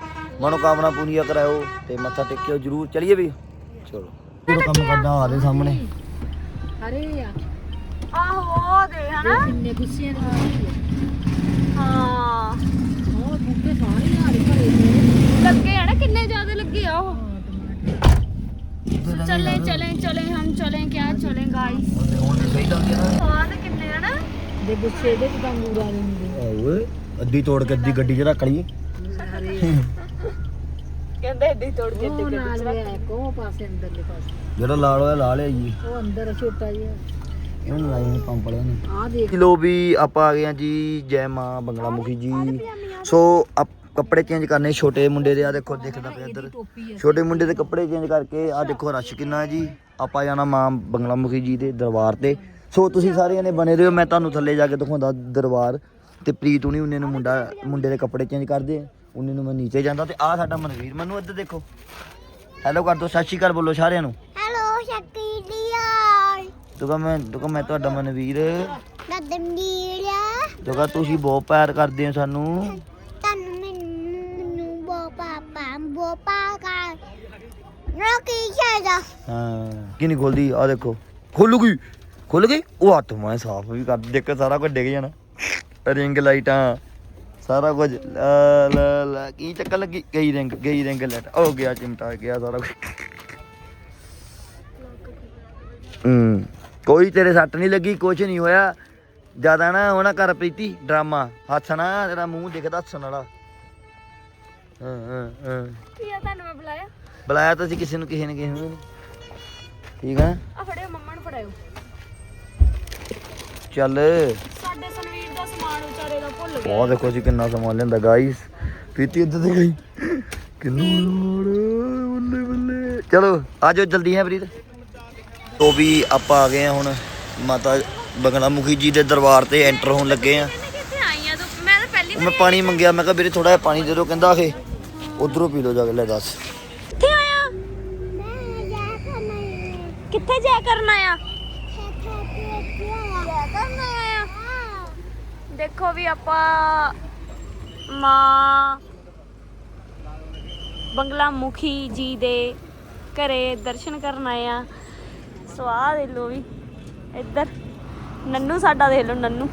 ਮਨੋਕਾਮਨਾ ਪੂਰੀਆਂ ਕਰਾਇਓ ਤੇ ਮੱਥਾ ਟੇਕਿਓ ਜਰੂਰ। ਚਲਿਏ ਵੀ? ਚਲੋ। ਜਿਹੜਾ ਕੰਮ ਕਰਦਾ ਆ ਦੇ ਸਾਹਮਣੇ। ਅਰੇ ਯਾਰ ਆਹੋ ਦੇ ਹਨਾ। ਕਿੰਨੇ ਗੁੱਸੇ ਦੇ ਹਾਂ। ਉਹ ਬੁੱਕੇ ਸਾਰੇ ਹਾਰੇ ਭਰੇ ਨੇ ਲੱਗੇ ਆ ਨਾ ਕਿੰਨੇ ਜ਼ਿਆਦਾ ਲੱਗੇ ਆ ਉਹ। ਚਲੇ ਚਲੇ ਚਲੇ ਹਮ ਚਲੇ ਕਿਆ ਚਲੇ ਸਹੀ ਨਾ। ਸਵਾਦ ਕਿੰਨੇ ਆ ਨਾ। ਦੇ ਗੁੱਸੇ ਦੇ ਤਾਂ ਮੂਰਾ ਦੇ ਹੁੰਦੇ ਓਏ ਅੱਧੀ ਤੋੜ ਕੇ ਅੱਧੀ ਗੱਡੀ 'ਚ ਰੱਖ ਲਈਏ। ਕਹਿੰਦੇ ਏਡੀ ਤੋੜ ਕੇ ਉਹ ਨਾਲ ਲਿਆ ਕੋ ਪਾਸੇ ਅੰਦਰਲੇ ਪਾਸੇ। ਜਿਹੜਾ ਲਾਲ ਹੋਇਆ ਲਾ ਲਿਆ ਜੀ ਉਹ ਅੰਦਰ ਛੋਟਾ ਜਿਹਾ। ਇਹਨੂੰ ਲਾਈ ਨੇ ਪੰਪ ਵਾਲਿਆਂ ਨੇ। ਆ ਦੇਖ। ਲੋ ਵੀ ਆਪਾਂ ਆ ਗਏ ਆ ਜੀ ਜੈ ਮਾਂ ਬੰਗਲਾ ਮੁਖੀ ਜੀ ਸੋ ਆਪ- ਕੱਪੜੇ ਚੇਂਜ ਕਰਨੇ ਛੋਟੇ ਮੁੰਡੇ ਦੇ ਆ ਦੇਖੋ ਦਿਖਦਾ ਪਿਆ ਇੱਧਰ। ਟੋਪੀ ਛੋਟੇ ਮੁੰਡੇ ਦੇ ਕੱਪੜੇ ਚੇਂਜ ਕਰਕੇ ਆ ਦੇਖੋ ਰਸ਼ ਕਿੰਨਾ ਹੈ ਜੀ। ਆਪਾਂ ਜਾਣਾ ਮਾਂ ਬੰਗਲਾ ਮੁਖੀ ਜੀ ਦੇ ਦਰਬਾਰ ਤੇ। ਸੋ ਤੁਸੀਂ ਸਾਰੇ ਜਣੇ ਬਣੇ ਰਹੋ ਮੈਂ ਤੁਹਾਨੂੰ ਥੱਲੇ ਜਾ ਕੇ ਦਿਖਾਉਂਦਾ ਦਰਬਾਰ ਤੇ ਪ੍ਰੀਤ ਹੁਣੀ ਉਹਨੇ ਨੂੰ ਮੁੰਡਾ ਮੁੰਡੇ ਦੇ ਕੱਪੜੇ ਚੇਂਜ ਕਰਦੇ ਉਹਨੇ ਨੂੰ ਮੈਂ ਨੀਚੇ ਜਾਂਦਾ ਤੇ ਆ ਸਾਡਾ ਮਨਵੀਰ ਮੈਨੂੰ ਇੱਧਰ ਦੇਖੋ। ਹੈਲੋ ਕਰ ਦੋ ਸਤਿ ਸ਼੍ਰੀ ਅਕਾਲ ਬੋਲੋ ਸਾਰਿਆਂ ਨੂੰ। ਹੈਲੋ ਸ਼ਕਤੀ ਡੀਆਰ ਤੂੰ ਕਹ ਮੈਂ ਤੂੰ ਕਹ ਮੈਂ ਤੁਹਾਡਾ ਮਨਵੀਰ। ਕਹ ਤੁਸੀਂ ਬਹੁਤ ਪਿਆਰ ਕਰਦੇ ਹੋ ਸਾਨੂੰ। ਤਨ ਮੈਨੂੰ ਬੋ ਪਾਪਾ ਬੋ ਪਾਕਾ ਰੋਕੀ ਚਾਹੀਦਾ ਹਾਂ ਕੀ ਨਹੀਂ ਖੋਲਦੀ ਆ ਦੇਖੋ। ਖੁੱਲ ਗਈ ਖੁੱਲ ਗਈ? ਉਹ ਹੱਥ ਮੈਂ ਸਾਫ਼ ਵੀ ਕਰ ਦੇਖ ਸਾਰਾ ਕੁਝ ਡਿੱਗ ਜਾਣਾ। ਰਿੰਗ ਲਾਈਟਾਂ ਸਾਰਾ ਕੁਝ। ਲਾ ਲਾ ਕੀ ਚੱਕਰ ਲੱਗੀ? ਗਈ ਰਿੰਗ ਗਈ ਰਿੰਗ ਲਾਈਟ। ਹੋ ਗਿਆ ਚਿਮਟਾ ਗਿਆ ਸਾਰਾ ਕੁਝ। ਹੂੰ ਕੋਈ ਤੇਰੇ ਸੱਟ ਨਹੀਂ ਲੱਗੀ ਕੁਝ ਨਹੀਂ ਹੋਇਆ। ਜ਼ਿਆਦਾ ਨਾ ਉਹ ਨਾ ਕਰ ਪ੍ਰੀਤੀ ਡਰਾਮਾ। ਹੱਸਣਾ ਤੇਰਾ ਮੂੰਹ ਦਿਖਦਾ ਹੱਸਣ ਵਾਲਾ। ਹਾਂ ਹਾਂ ਹਾਂ। ਕੀ ਆ ਤੁਹਾਨੂੰ ਮੈਂ ਬੁਲਾਇਆ? ਬੁਲਾਇਆ ਤਾਂ ਸੀ ਕਿਸੇ ਨੂੰ ਕਿਸੇ ਨੇ ਕਿਸੇ ਨੂੰ ਠੀਕ ਆ? ਆ ਫੜਿਓ ਮੰਮਾ ਨੂੰ ਫੜਾਇਓ। ਚੱਲ। ਸਾਡੇ ਸਨਵੀਰ ਦਾ ਸਮਾਨ ਵਿਚਾਰੇ ਦਾ ਭੁੱਲ ਗਿਆ। ਉਹ ਦੇਖੋ ਜੀ ਕਿੰਨਾ ਸਮਾਨ ਲੈਂਦਾ ਗਾਈਸ ਪੀਤੀ ਇੱਧਰ ਤੇ ਗਈ ਕਿੰਨਾ ਲੋੜ ਬੱਲੇ ਬੱਲੇ। ਚਲੋ ਆਜੋ ਜਲਦੀ ਹੈ ਪ੍ਰੀਤ। ਤੋਂ ਵੀ ਆਪਾਂ ਆ ਗਏ ਆ ਹੁਣ ਮਾਤਾ ਬਗਲਾ ਮੁਖੀ ਜੀ ਦੇ ਦਰਬਾਰ ਤੇ ਐਂਟਰ ਹੋਣ ਲੱਗੇ ਆ ਮੈਂ ਪਾਣੀ ਮੰਗਿਆ ਮੈਂ ਕਿਹਾ ਵੀਰੇ ਥੋੜਾ ਜਿਹਾ ਪਾਣੀ ਦੇ ਦਿਓ ਕਹਿੰਦਾ ਆਖੇ ਉਧਰੋਂ ਪੀ ਲਓ ਜਾ ਕੇ ਲੈ ਦੱਸ। ਕਿੱਥੇ ਆਇਆ? ਮੈਂ ਜਾ ਕਰਨਾ ਕਿੱਥੇ ਜਾ ਕਰਨਾ ਆ ਜਾ ਕਰਨਾ ਆਇਆ ਦੇਖੋ ਵੀ ਆਪਾਂ ਮਾਂ ਬੰਗਲਾ ਮੁਖੀ ਜੀ ਦੇ ਘਰੇ ਦਰਸ਼ਨ ਕਰਨ ਆਏ ਆ। ਸਵਾਹ ਦੇ ਲੋ ਵੀ, ਇੱਧਰ ਨੰਨੂ ਸਾਡਾ ਦੇਖ ਲਓ, ਨੰਨੂ।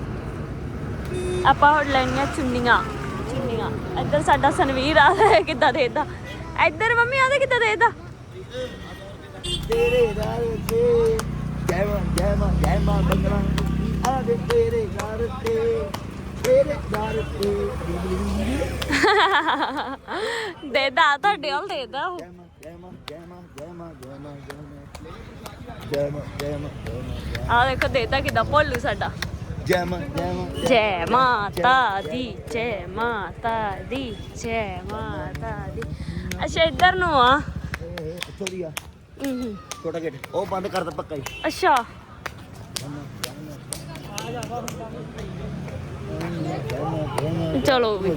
ਆਪਾਂ ਹੁਣ ਲੈਣੀਆਂ ਚੁੰਨੀਆਂ ਚੁੰਨੀਆਂ। ਇੱਧਰ ਸਾਡਾ ਸਨਵੀਰ ਆ ਰਿਹਾ ਕਿੱਦਾਂ ਦੇਦਾ ਇੱਧਰ ਮੰਮੀ ਆਦੇ ਕਿੱਦਾਂ ਦੇਦਾ ਤੇਰੇ ਦਰ ਤੇ ਜੈ ਮਾਂ ਜੈ ਮਾਂ ਜੈ ਮਾਂ, ਬੰਗਲਾ। ਦੇ ਦਾ ਤੁਹਾਡੇ ਵੱਲ ਦੇ ਦਾ ਉਹ। ਜੈਮਾ ਜੈਮਾ ਜੈਮਾ ਜੈਮਾ ਜੈਮਾ ਭੋਲੂ ਸਾਡਾ। ਜੈਮਾ ਜੈਮਾ। ਜੈ ਮਾਤਾ ਦੀ ਜੈ ਮਾਤਾ ਦੀ ਜੈ ਮਾਤਾ ਦੀ। ਅੱਛਾ ਇੱਧਰ ਨੂੰ ਆ। ਥੋੜੀ ਆ। ਹਮ, ਹਮ, ਛੋਟਾ ਗੇਟ। ਉਹ ਬੰਦ ਕਰ ਪੱਕਾ ਹੀ। ਅੱਛਾ। ਚਲੋ ਵੀ।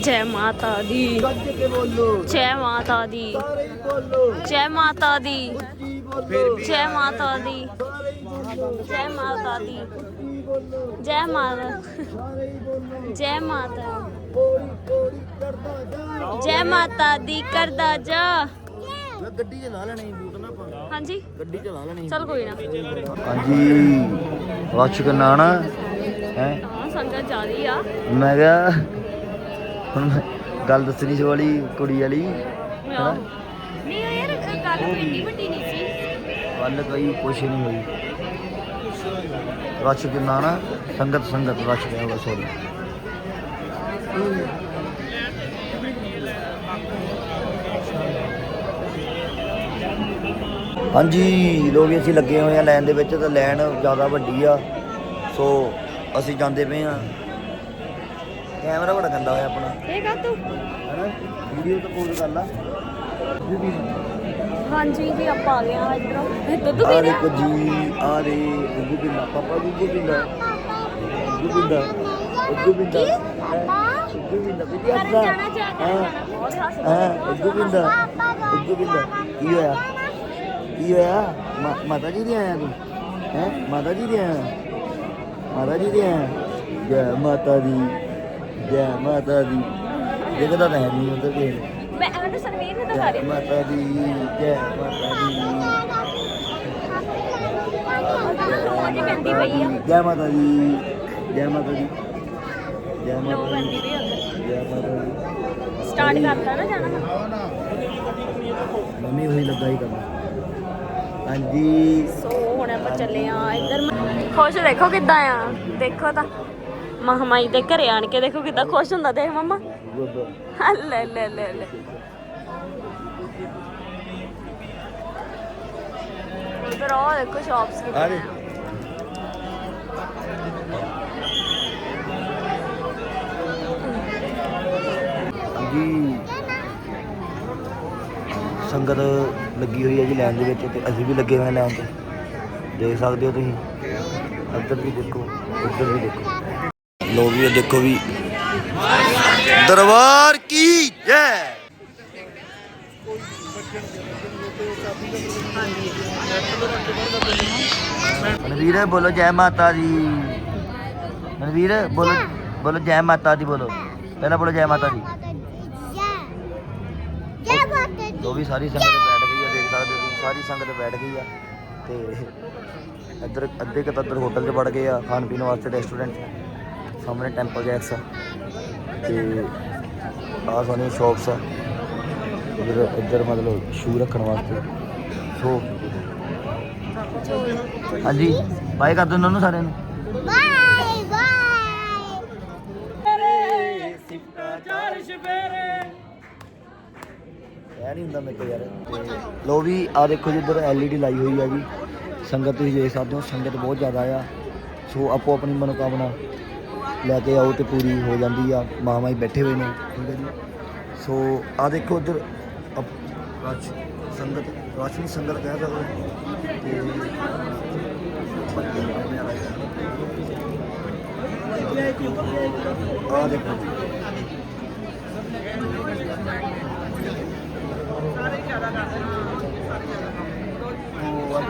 ਜੈ ਮਾਤਾ ਦੀ। ਜੈ ਮਾਤਾ ਦੀ। ਜੈ ਮਾਤਾ ਦੀ। ਜੈ ਮਾਤਾ ਦੀ। ਜੈ ਮਾਤਾ ਦੀ। ਜੈ ਮਾਤਾ। ਜੈ ਮਾਤਾ। ਜੈ ਮਾਤਾ ਦੀ ਕਰਦਾ ਜਾ। ਗੱਡੀ 'ਚ ਲਾ ਲੈਣੀ ਬੂਟ ਨਾ ਪਾ ਹਾਂਜੀ। ਗੱਡੀ 'ਚ ਲਾ ਲੈਣੀ ਚਲ ਕੋਈ ਨਾ। ਹਾਂਜੀ। ਵਾਚ ਕਰਨਾ ਨਾ ਹੈ? ਹਾਂ ਸੰਗਤ ਜ਼ਿਆਦੀ ਆ। ਮੈਂ ਕਿਹਾ ਹੁਣ ਮੈਂ ਗੱਲ ਦੱਸਣੀ ਸੀ ਵਾਲੀ ਕੁੜੀ ਵਾਲੀ। ਨਹੀਂ ਉਹ ਯਾਰ ਗੱਲ ਕੋਈ ਇੰਨੀ ਵੱਡੀ ਨਹੀਂ ਸੀ। ਗੱਲ ਕੋਈ ਕੁਛ ਨਹੀਂ ਹੋਈ। ਰਸ਼ ਕਿੰਨਾ ਨਾ ਸੰਗਤ ਸੰਗਤ ਰਸ਼ ਗਿਆ ਸੋਰੀ ਹਾਂਜੀ ਲੋਕ ਅਸੀਂ ਲੱਗੇ ਹੋਏ ਆ ਲਾਈਨ ਦੇ ਵਿੱਚ ਤਾਂ ਲਾਈਨ ਜ਼ਿਆਦਾ ਵੱਡੀ ਆ। ਸੋ ਅਸੀਂ ਜਾਂਦੇ ਪਏ ਆ। ਕੈਮਰਾ ਬੜਾ ਗੰਦਾ ਹੋਇਆ ਆਪਣਾ। ਇਹ ਕਾ ਤੂੰ? ਹੈਨਾ? ਵੀਡੀਓ ਤਾਂ ਪੋਜ਼ ਕਰ ਲਾ ਹਾਂਜੀ ਜੀ ਆਪਾਂ ਆ ਗਏ ਆ ਇਧਰੋਂ। ਦੁੱਧ ਆ ਪੀ ਦੇਖੋ ਜੀ ਆ ਰੇ ਗੁੱਗੂ ਬਿੰਦਾ ਪਾਪਾ ਗੁੱਗੂ ਬਿੰਦਾ ਗੁੱਗੂ ਬਿੰਦਾ ਗੁੱਗੂ ਬਿੰਦਾ ਗੁੱਗੂ ਬਿੰਦਾ ਬਿੱਦੀ ਹਾਂ? ਹਾਂ? ਗੁੱਗੂ ਬਿੰਦਾ ਗੁੱਗੂ ਬਿੰਦਾ ਕੀ ਹੋਇਆ? ਕੀ ਹੋਇਆ? ਮਾ- ਮਾਤਾ ਜੀ ਦੇ ਆਇਆ ਤੂੰ ਹੈ? ਮਾਤਾ ਜੀ ਦੇ ਆਇਆ ਮਾਤਾ ਜੀ ਦੇ ਆਇਆ ਜੈ ਮਾਤਾ ਦੀ ਜੈ ਮਾਤਾ ਦੀ। ਦੇਖਦਾ ਤਾਂ ਹੈ ਨਹੀਂ ਉਧਰ ਕੇ। ਮੈਂ ਐਵੇਂ ਸਰਵੀਰ ਨੂੰ ਦਿਖਾ ਜੈ ਰਹੀ ਮਾਤਾ ਦੀ ਜੈ ਮਾਤਾ ਦੀ। ਰੋਜ਼ ਪੈਂਦੀ ਪਈ ਆ ਜੈ ਮਾਤਾ ਦੀ। ਜੈ ਮਾਤਾ ਦੀ। ਜੈ ਲੋ ਮਾਤਾ ਦੀ। ਪੈਂਦੀ ਪਈ ਅੰਦਰ ਜੈ ਮਾਤਾ ਦੀ। ਸਟਾਰਟ ਕਰਤਾ ਨਾ ਜਾਣਾ। ਮੰਮੀ ਉਹੀ ਲੱਗਾ ਹੀ ਕਰਨਾ। ਹਾਂਜੀ। ਸੋ ਹੁਣ ਆਪਾਂ ਚੱਲੇ ਆ ਇੱਧਰ। ਖੁਸ਼ ਦੇਖੋ ਕਿੱਦਾਂ ਆ। ਦੇਖੋ ਤਾਂ। ਮਹਮਾਈ ਦੇ ਘਰੇ ਆਣ ਕੇ ਦੇਖੋ ਕਿੱਦਾਂ ਖੁਸ਼ ਹੁੰਦਾ ਦੇਖ ਮਮਾ। ਲੈ ਲੈ ਲੈ ਲੈ। ਉਧਰ ਉਹ ਦੇਖੋ ਸ਼ਾਪਸ ਆ ਦੇ ਜੀ ਸੰਗਤ ਲੱਗੀ ਹੋਈ ਹੈ ਜੀ ਲਾਈਨ ਦੇ ਵਿੱਚ ਤੇ ਅਸੀਂ ਵੀ ਲੱਗੇ ਹੋਏ ਹਾਂ ਲਾਈਨ 'ਚ ਦੇਖ ਸਕਦੇ ਹੋ ਤੁਸੀਂ। ਇੱਧਰ ਵੀ ਦੇਖੋ ਇੱਧਰ ਵੀ ਦੇਖੋ। ਲੋ ਵੀ ਇਹ ਦੇਖੋ ਵੀ। ਦਰਬਾਰ ਕੀ ਜੈ। ਮਨਵੀਰ ਬੋਲੋ ਜੈ ਮਾਤਾ ਦੀ। ਮਨਵੀਰ ਬੋਲੋ ਬੋਲੋ ਜੈ ਮਾਤਾ ਦੀ ਬੋਲੋ। ਪਹਿਲਾਂ ਬੋਲੋ ਜੈ ਮਾਤਾ ਦੀ। ਜੈ। ਜੈ ਮਾਤਾ ਦੀ। ਉਹ ਵੀ ਸਾਰੀ ਸੰਗਤ ਬੈਠ ਗਈ ਆ ਦੇਖ ਸਕਦੇ ਹੋ ਤੁਸੀਂ, ਸਾਰੀ ਸੰਗਤ ਬੈਠ ਗਈ ਆ ਤੇ ਇੱਧਰ ਅੱਧੇ ਕੁ ਤਾਂ ਹੋਟਲ 'ਚ ਵੜ ਗਏ ਆ, ਖਾਣ ਪੀਣ ਵਾਸਤੇ ਰੈਸਟੋਰੈਂਟ ਸਾਹਮਣੇ ਟੈਂਪਲ ਜੈਕਸ ਆ ਤੇ ਆਹ ਸੋਹਣੀ ਸ਼ੌਪਸ ਆ। ਇੱਧਰ ਇੱਧਰ ਮਤਲਬ ਸ਼ੂ ਰੱਖਣ ਵਾਸਤੇ। ਸੋ ਹਾਂਜੀ ਬਾਏ ਕਰ ਦਿੰਦਾ ਉਹਨਾਂ ਸਾਰਿਆਂ ਨੂੰ? ਹੁੰਦਾ ਮੇਰੇ ਕੋਲ ਯਾਰ। ਤੇ ਲੋ ਵੀ ਆ ਦੇਖੋ ਜੀ, ਇੱਧਰ ਐਲਈਡੀ ਲਾਈ ਹੋਈ ਆ ਜੀ। ਸੰਗਤ ਤੁਸੀਂ ਦੇਖ ਸਕਦੇ ਹੋ, ਸੰਗਤ ਬਹੁਤ ਜ਼ਿਆਦਾ ਆ। ਸੋ ਆਪੋ ਆਪਣੀ ਮਨੋਕਾਮਨਾ ਲੈ ਕੇ ਆਓ ਤੇ ਪੂਰੀ ਹੋ ਜਾਂਦੀ ਆ। ਮਾਮਾ ਬੈਠੇ ਹੋਏ ਨੇ, ਠੀਕ ਹੈ ਜੀ। ਸੋ ਆ ਦੇਖੋ ਇੱਧਰ, ਅਪ- ਸੰਗਤ, ਰਾਸ਼ਨ ਸੰਗਤ ਕਹਿ ਸਕਦੇ ਤੇ ਆ ਦੇਖੋ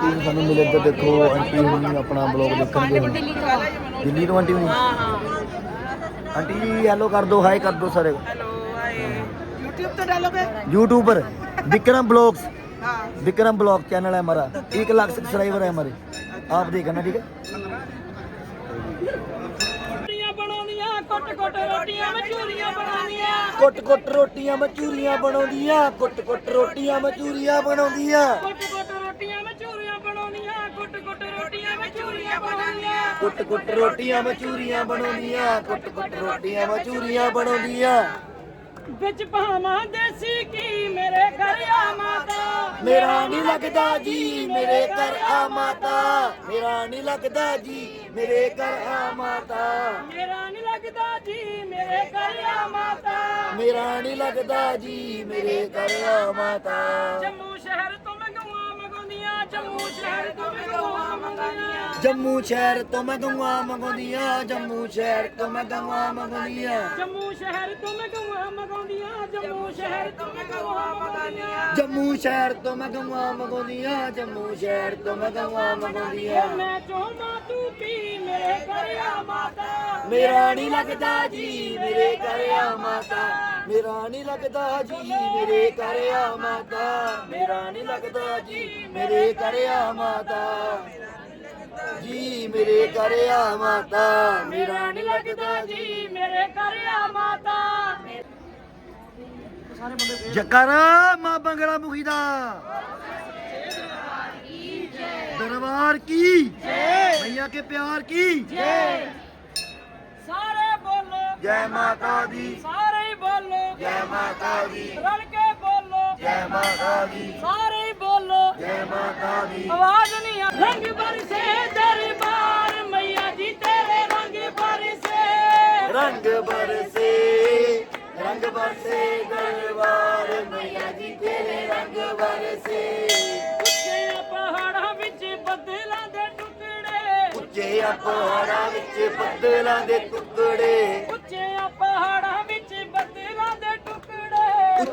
ਨੂੰ ਸਾਨੂੰ ਮਿਲੇ ਤੇ ਦੇਖੋ ਆਂਟੀ ਹੁਣੀ ਆਪਣਾ ਬਲੌਗ ਦੇਖਣਗੇ ਹੁਣ। ਦਿੱਲੀ ਤੋਂ ਆਂਟੀ ਹੁਣੀ ਹਾਂ ਹਾਂ ਆਂਟੀ ਜੀ ਹੈਲੋ ਕਰ ਦੋ ਹਾਈ ਕਰ ਦੋ ਸਾਰੇ यूट्यूब तो डालोगे यूट्यूब पर Vikram vlogs Vikram vlog channel है हमारा एक लाख सब्सक्राइबर है हमारे आप देखना ठीक है ਰੋਟੀਆਂ ਬਣਾਉਂਦੀਆਂ ਕੁੱਟ ਕੁੱਟ ਰੋਟੀਆਂ ਮਚੂਰੀਆਂ ਬਣਾਉਂਦੀਆਂ ਕੁੱਟ ਕੁੱਟ ਰੋਟੀਆਂ ਮਚੂਰੀਆਂ ਬਣਾਉਂਦੀਆਂ ਕੁੱਟ ਕੁੱਟ ਰੋਟੀਆਂ ਮਚੂਰੀਆਂ ਬਣਾਉਂਦੀਆਂ ਕੁੱਟ ਕੁੱਟ ਕੁੱਟ ਰੋਟੀਆਂ ਮਚੂਰੀਆਂ ਬਣਾਉਂਦੀਆਂ। ਕੁੱਟ ਕੁੱਟ ਰੋਟੀਆਂ ਮਚੂਰੀਆਂ ਬਣਾਉਂਦੀਆਂ ਕੁੱਟ ਕੁੱਟ ਰੋਟੀਆਂ ਮਚੂਰੀਆਂ ਬਣਾਉਂਦੀਆਂ। ਵਿੱਚ ਭਾਵਾਂ ਦੇਸੀ ਕੀ ਮੇਰੇ ਘਰ ਆ ਮਾਤਾ। ਮੇਰਾ ਨਹੀਂ ਲੱਗਦਾ ਜੀ ਮੇਰੇ ਘਰ ਆ ਮਾਤਾ। ਮੇਰਾ ਨਹੀਂ ਲੱਗਦਾ ਜੀ ਮੇਰੇ ਘਰ ਆ ਮਾਤਾ। ਮੇਰਾ ਨਹੀਂ ਲੱਗਦਾ ਜੀ ਮੇਰੇ ਘਰ ਆ ਮਾਤਾ। ਮੇਰਾ ਨਹੀਂ ਲੱਗਦਾ ਜੀ ਮੇਰੇ ਘਰ ਆ ਮਾਤਾ। ਜੰਮੂ ਸ਼ਹਿਰ ਜੰਮੂ ਸ਼ਹਿਰ ਤੋਂ ਮੈਂ ਗਊਆਂ ਮੰਗਾਉਂਦੀਆਂ ਜੰਮੂ ਸ਼ਹਿਰ ਤੋਂ ਮੈਂ ਗਊਆਂ ਮੰਗਾਉਂਦੀਆਂ ਜੰਮੂ ਸ਼ਹਿਰ ਤੋਂ ਮੈਂ ਗਊਆਂ ਮੰਗਾਉਂਦੀਆਂ। ਜੰਮੂ ਸ਼ਹਿਰ ਤੋਂ ਮੈਂ ਗਊਆਂ ਮੰਗਾਉਂਦੀਆਂ ਜੰਮੂ ਸ਼ਹਿਰ ਤੋਂ ਮੈਂ ਗਊਆਂ ਮੰਗਾਉਂਦੀਆਂ। ਜੰਮੂ ਸ਼ਹਿਰ ਤੋਂ ਮੈਂ ਗਊਆਂ ਮੰਗਾਉਂਦੀਆਂ ਮੈਂ ਗਊਆਂ ਮੰਗਾਉਂਦੀਆਂ। ਮੈਂ ਚਾਹੁੰਦਾ ਤੂੰ ਪੀ ਮੇਰੇ ਘਰ ਆ ਮਾਤਾ। ਮੇਰਾ ਨਹੀਂ ਲੱਗਦਾ ਜੀ ਮੇਰੇ ਘਰ ਆ ਮਾਤਾ। ਮੇਰਾ ਨਹੀਂ ਲੱਗਦਾ ਜੀ ਮੇਰੇ ਕਰਿਆ ਮਾਤਾ। ਮੇਰਾ ਨਹੀਂ ਲੱਗਦਾ ਜੀ ਮੇਰੇ ਕਰਿਆ ਮਾਤਾ। ਜੀ ਮੇਰੇ ਕਰਿਆ ਮਾਤਾ। ਮੇਰਾ ਨਹੀਂ ਲੱਗਦਾ ਜੀ ਮੇਰੇ ਕਰਿਆ ਮਾਤਾ। ਜਕਾਰਾ ਮਾਂ ਬੰਗਲਾ ਮੁਖੀ ਦਾ। ਦਰਬਾਰ ਕੀ? ਜੈ ਮਈਆ ਕੇ ਪਿਆਰ ਕੀ? ਜੈ। ਸਾਰੇ ਬੋਲੋ। ਜੈ ਮਾਤਾ ਦੀ। ਸਾਰੇ ਬੋਲੋ। ਜੈ ਮਾਤਾ ਦੀ। ਰਲ ਕੇ ਬੋਲੋ। ਜੈ ਮਾਤਾ ਦੀ। ਸਾਰੇ ਹੀ ਬੋਲੋ। ਜੈ ਮਾਤਾ ਦੀ। ਆਵਾਜ਼ ਨਹੀਂ ਆ। ਰੰਗ ਬਰਸੇ ਦਰਬਾਰ ਮਈਆ ਜੀ ਤੇਰੇ ਰੰਗ ਬਰਸੇ। ਰੰਗ ਬਰਸੇ ਰੰਗ ਬਰਸੇ ਦਰਬਾਰ ਮਈਆ ਜੀ ਤੇਰੇ ਰੰਗ ਬਰਸੇ। ਉੱਚੇ ਪਹਾੜਾਂ ਵਿੱਚ ਬੱਦਲਾਂ ਦੇ ਟੁਕੜੇ। ਉੱਚੇ ਪਹਾੜਾਂ ਵਿੱਚ ਬੱਦਲਾਂ ਦੇ ਟੁਕੜੇ।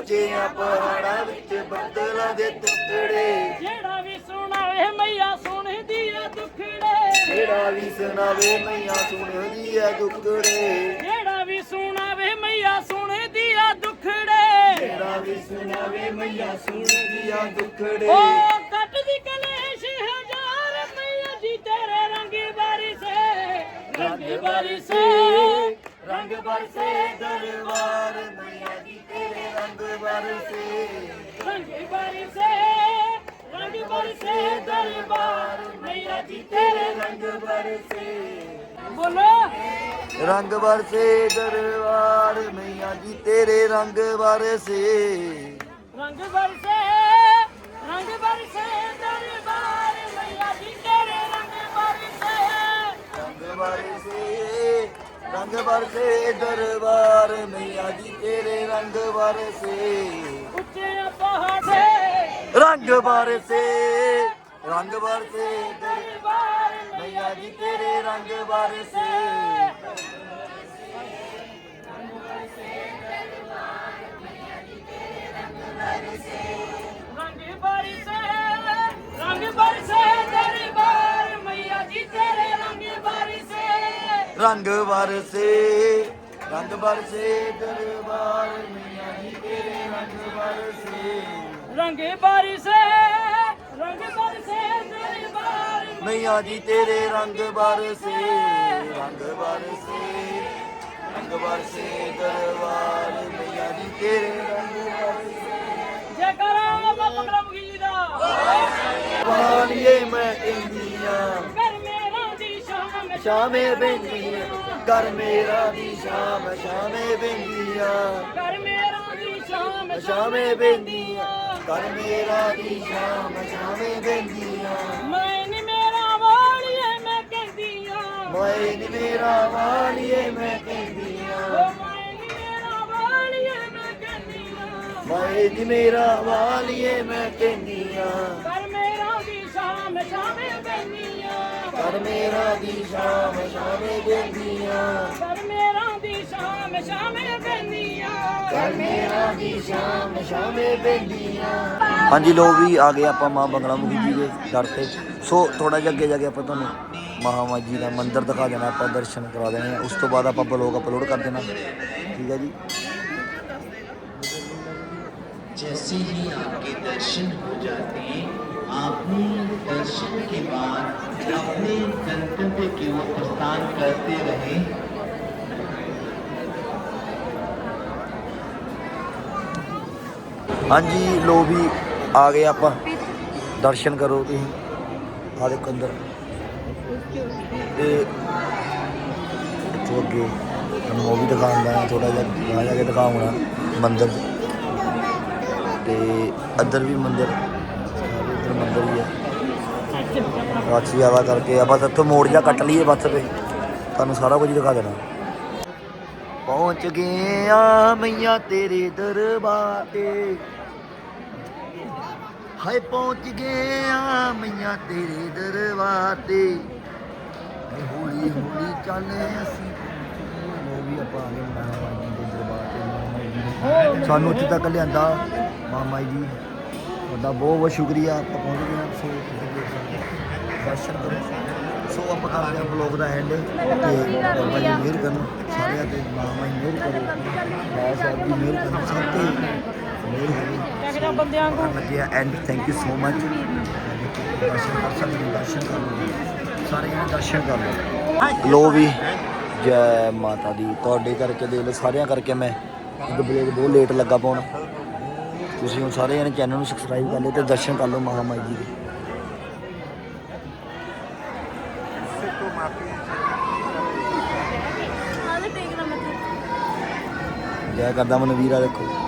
ਉੱਚੇ ਪਹਾੜਾਂ ਵਿੱਚ ਬੱਦਲਾਂ ਦੇ ਟੁਕੜੇ। ਜਿਹੜਾ ਵੀ ਸੁਣਾਵੇ ਮਈਆ ਸੁਣਦੀ ਆ ਦੁਖੜੇ। ਜਿਹੜਾ ਵੀ ਸੁਣਾਵੇ ਮਈਆ ਸੁਣਦੀ ਐ ਦੁੱਖੜੇ। ਜਿਹੜਾ ਵੀ ਸੁਣਾਵੇ ਮਈਆ ਸੁਣਦੀ ਆ ਦੁਖੜੇ। ਜਿਹੜਾ ਵੀ ਸੁਣਾਵੇ ਮਈਆ ਸੁਣਦੀ ਆ ਦੁੱਖੜੇ। ਓ ਕੱਟਦੀ ਕਲੇਸ਼ ਹਜ਼ਾਰ ਮਈਆ ਜੀ ਤੇਰੇ ਰੰਗ ਬਰਸੇ ਰੰਗ ਬਰਸੇ रंग बरसे दरबार मैया जी तेरे रंग बरसे रंग बरसे रंग बरसे दरबार मैया जी तेरे रंग बरसे बोलो रंग बरसे दरबार मैया जी तेरे रंग बरसे रंग बरसे रंग बरसे दरबार मैया जी तेरे रंग बरसे रंग बरसे रंग बरसे दरबार मैया जी तेरे रंग बरसे रंग बरसे रंग बरसे दरबार मैया जी तेरे रंग बरसे रंग बरसे रंग बरसे दरबार मैया जी तेरे रंग बरसे ਰੰਗ ਵਰਸੇ ਰੰਗ ਵਰਸੇ ਦਰਬਾਰ ਮੀਆਂ ਜੀ ਤੇਰੇ ਰੰਗ ਵਰਸੇ। ਰੰਗੇ ਬਾਰਿਸ਼ੇ ਰੰਗ ਵਰਸੇ ਜੀ ਤੇਰੇ ਰੰਗ ਵਰਸੇ ਰੰਗ ਵਰਸੇ ਰੰਗ ਵਰਸੇ ਦਰਬਾਰ ਮੀਆਂ ਜੀ ਤੇਰੇ ਰੰਗ ਵਰਸੇ। ਜੈ ਕਰਾਂ ਬਾਬਾ ਪਕੜਾ ਮੁਖੀ ਦਾ। ਵਾਲੀਏ ਮੈਂ ਇੰਦੀਆਂ ਸ਼ਾਮ ਸ਼ਾਮੇ ਬੇਨੀ ਕਰ ਮੇਰਾ ਦੀ ਸ਼ਾਮ ਸ਼ਾਮੇ ਬਿੰਦੀਆਂ। ਕਰ ਮੇਰਾ ਦੀ ਸ਼ਾਮ ਸ਼ਾਮੇ ਬਿੰਦੀਆਂ। ਕਰ ਮੇਰਾ ਦੀ ਸ਼ਾਮ ਸ਼ਾਮੇ ਬਿੰਦੀਆਂ। ਮੈਂ ਨੀ ਮੇਰਾ ਵਾਲੀਏ ਮੈਂ ਕਹਿੰਦੀਆਂ। ਮੈਂ ਨੀ ਮੇਰਾ ਵਾਲੀਏ ਮੈਂ ਕਹਿੰਦੀਆਂ। ਮੈਂ ਨੀ ਮੇਰਾ ਵਾਲੀਏ ਮੈਂ ਕਹਿੰਦੀਆਂ। ਕਰ ਮੇਰਾ ਦੀ ਸ਼ਾਮ ਸ਼ਾਮੇ ਬਿੰਦੀਆਂ। ਕਰ ਮੇਰਾ ਦੀ ਸ਼ਾਮ ਸ਼ਾਮੇ ਬੈਂਦੀਆਂ। ਕਰ ਮੇਰਾ ਦੀ ਸ਼ਾਮ ਸ਼ਾਮੇ ਬੈਨੀਆਂ ਕਰ ਮੇਰਾ ਦੀ ਸ਼ਾਮ ਸ਼ਾਮੇ ਬੈਂਦੀਆਂ। ਹਾਂਜੀ ਲੋ ਵੀ ਆ ਗਏ ਆਪਾਂ ਮਾਂ ਬੰਗਲਾ ਮੁਖੀ ਜੀ ਦੇ ਦਰ ਤੇ। ਸੋ ਥੋੜਾ ਜਿਹਾ ਅੱਗੇ ਜਾ ਕੇ ਆਪਾਂ ਤੁਹਾਨੂੰ ਮਹਾਮਾਈ ਜੀ ਦਾ ਮੰਦਿਰ ਦਿਖਾ ਦੇਣਾ ਆਪਾਂ ਦਰਸ਼ਨ ਕਰਾ ਦੇਣੇ ਆ। ਉਸ ਤੋਂ ਬਾਅਦ ਆਪਾਂ ਬਲੌਗ ਅਪਲੋਡ ਕਰ ਦੇਣਾ। ਠੀਕ ਹੈ ਜੀ? जैसे ही आपके दर्शन हो जाते हैं, आपने दर्शन के बाद अपने गंतव्य की ओर प्रस्थान करते रहे। हाँ जी, लो भी आ गए आप। दर्शन करो तो आ देखो अंदर। तो अगे मूवी दुकान का थोड़ा जहाँ जाके दिखाऊँगा। मंदिर। ਤੇ ਅੰਦਰ ਵੀ ਮੰਦਿਰ ਸਾਰੇ ਮੰਦਿਰ ਹੀ ਹੈ ਰਾਤ ਜ਼ਿਆਦਾ ਕਰਕੇ ਆ ਬਸ ਇੱਥੋਂ ਮੋੜ ਜਾ ਕੱਟ ਲਈਏ ਬੱਸ ਤੇ। ਤੁਹਾਨੂੰ ਸਾਰਾ ਕੁਝ ਦਿਖਾ ਦੇਣਾ। ਪਹੁੰਚ ਗਏ ਆ ਮਈਆ ਤੇਰੇ ਦਰਬਾਰ ਤੇ। ਹਾਏ, ਪਹੁੰਚ ਗਏ ਆ ਮਈਆ ਤੇਰੇ ਦਰਬਾਰ ਤੇ। ਹੌਲੀ ਹੌਲੀ ਚੱਲੇ ਅਸੀਂ ਉਹ ਵੀ ਆਪਾਂ ਆ ਗਏ ਮਾਮਾ ਜੀ ਦੇ ਦਰਬਾਰ ਤੇ ਮਾਮਾ ਜੀ ਨੇ ਸਾਨੂੰ ਇੱਥੇ ਤੱਕ ਲਿਆਂਦਾ ਮਾਮਾ ਜੀ। ਤੁਹਾਡਾ ਬਹੁਤ ਬਹੁਤ ਸ਼ੁਕਰੀਆ। ਆਪਾਂ ਪਹੁੰਚ ਗਏ ਹਾਂ। ਸੋ ਤੁਸੀਂ ਦੇਖ ਸਕਦੇ ਹੋ। ਦਰਸ਼ਨ ਕਰੋ। ਸੋ ਆਪਾਂ ਕਰਦੇ ਹਾਂ ਬਲੌਗ ਦਾ ਐਂਡ ਤੇ ਬਾਬਾ ਜੀ ਮਿਹਰ ਕਰਨ। ਸਾਰਿਆਂ ਤੇ ਮਾਮਾ ਜੀ ਮਿਹਰ ਕਰੋ। ਬਾਬਾ ਸਾਹਿਬ ਦੀ ਮਿਹਰ ਕਰਨ। ਸਭ ਤੇ ਮਿਹਰ ਹੋਵੇ। ਕਿਹੜਾ ਬੰਦਿਆਂ ਕਰਨ ਲੱਗੇ and thank you so much ਦਰਸ਼ਨ ਕਰ ਸਕਦੇ ਦਰਸ਼ਨ ਕਰ ਲਓ। ਸਾਰੇ ਦਰਸ਼ਨ ਕਰ ਲਓ। ਲੋ ਵੀ ਜੈ ਮਾਤਾ ਦੀ। ਤੁਹਾਡੇ ਕਰਕੇ ਦੇ ਲੋ ਸਾਰਿਆਂ ਕਰਕੇ ਮੈਂ ਇੱਕ ਬਲੌਗ ਬਹੁਤ ਲੇਟ ਲੱਗਾ ਪਾਉਣ। ਤੁਸੀਂ ਹੁਣ ਸਾਰੇ ਜਣੇ ਚੈਨਲ ਨੂੰ ਸਬਸਕ੍ਰਾਈਬ ਕਰ ਲਿਓ ਤੇ ਦਰਸ਼ਨ ਕਰ ਲਓ ਮਹਾਮਾਈ ਜੀ ਦੇ। ਜੈ ਕਰਦਾ ਮਨਵੀਰ ਆ ਦੇਖੋ।